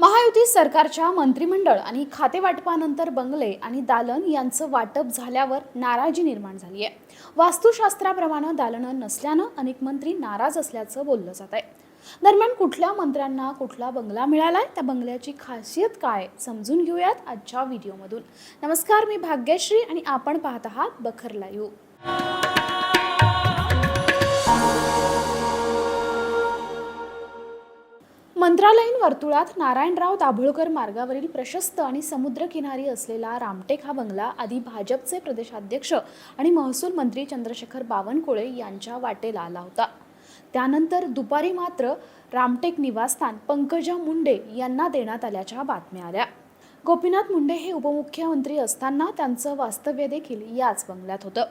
महायुती सरकारच्या मंत्रिमंडळ आणि खातेवाटपानंतर बंगले आणि दालन यांचं वाटप झाल्यावर नाराजी निर्माण झाली आहे. वास्तुशास्त्राप्रमाणे दालनं नसल्यानं अनेक मंत्री नाराज असल्याचं बोललं जात आहे. दरम्यान कुठल्या मंत्र्यांना कुठला बंगला मिळालाय त्या बंगल्याची खासियत काय समजून घेऊयात आजच्या व्हिडिओमधून. नमस्कार मी भाग्यश्री आणि आपण पाहत आहात बखर लाईव्ह. मंत्रालयीन वर्तुळात नारायणराव दाभोळकर मार्गावरील प्रशस्त आणि समुद्रकिनारी असलेला रामटेक हा बंगला आधी भाजपचे प्रदेशाध्यक्ष आणि महसूल मंत्री चंद्रशेखर बावनकुळे यांच्या वाटेला आला होता. त्यानंतर दुपारी मात्र रामटेक निवासस्थान पंकजा मुंडे यांना देण्यात आल्याच्या बातम्या आल्या. गोपीनाथ मुंडे हे उपमुख्यमंत्री असताना त्यांचं वास्तव्य देखील याच बंगल्यात होतं.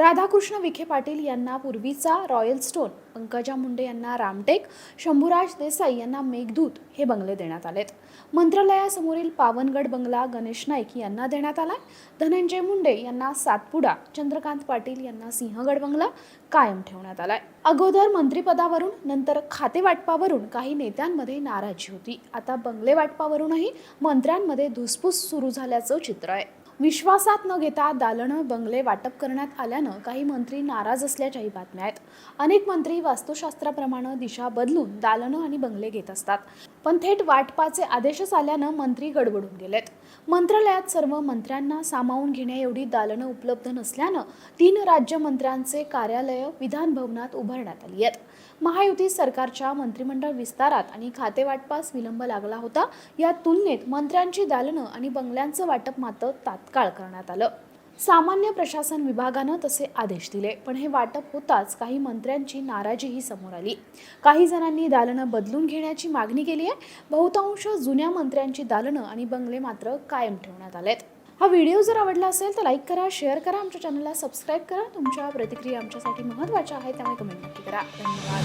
राधाकृष्ण विखे पाटील यांना पूर्वीचा रॉयल स्टोन पंकजा मुंडे यांना रामटेक शंभूराज देसाई यांना मेघदूत हे बंगले देण्यात आलेत. मंत्रालयासमोरील पावनगड बंगला गणेश नाईक यांना देण्यात आलाय. धनंजय मुंडे यांना सातपुडा चंद्रकांत पाटील यांना सिंहगड बंगला कायम ठेवण्यात आलाय. अगोदर मंत्रिपदावरून नंतर खाते वाटपावरून काही नेत्यांमध्ये नाराजी होती. आता बंगले वाटपावरूनही मंत्र्यांमध्ये धुसफूस सुरू झाल्याचं चित्र आहे. विश्वासात न घेता दालनं बंगले वाटप करण्यात आल्यानं काही मंत्री नाराज असल्याच्याही बातम्या आहेत. अनेक मंत्री वास्तुशास्त्राप्रमाणे दिशा बदलून दालनं आणि बंगले घेत असतात. पण थेट वाटपाचे आदेशच आल्यानं मंत्री गडबडून गेलेत. मंत्रालयात सर्व मंत्र्यांना सामावून घेण्याएवढी दालनं उपलब्ध नसल्यानं तीन राज्यमंत्र्यांचे कार्यालय विधान भवनात उभारण्यात आली आहेत. महायुती सरकारच्या मंत्रिमंडळ विस्तारात आणि खाते वाटपास विलंब लागला होता. या तुलनेत मंत्र्यांची दालनं आणि बंगल्यांचं वाटप मात्र तत्काळ करण्यात आलं. सामान्य प्रशासन विभागानं तसे आदेश दिले पण हे वाटप होताच काही मंत्र्यांची नाराजीही समोर आली. काही जणांनी दालनं बदलून घेण्याची मागणी केली आहे. बहुतांश जुन्या मंत्र्यांची दालनं आणि बंगले मात्र कायम ठेवण्यात आलेत. हा व्हिडिओ जर आवडला असेल तर लाईक करा शेअर करा आमच्या चॅनलला सबस्क्राईब करा. तुमच्या प्रतिक्रिया आमच्यासाठी महत्त्वाच्या आहेत त्यामुळे कमेंट नक्की करा. धन्यवाद.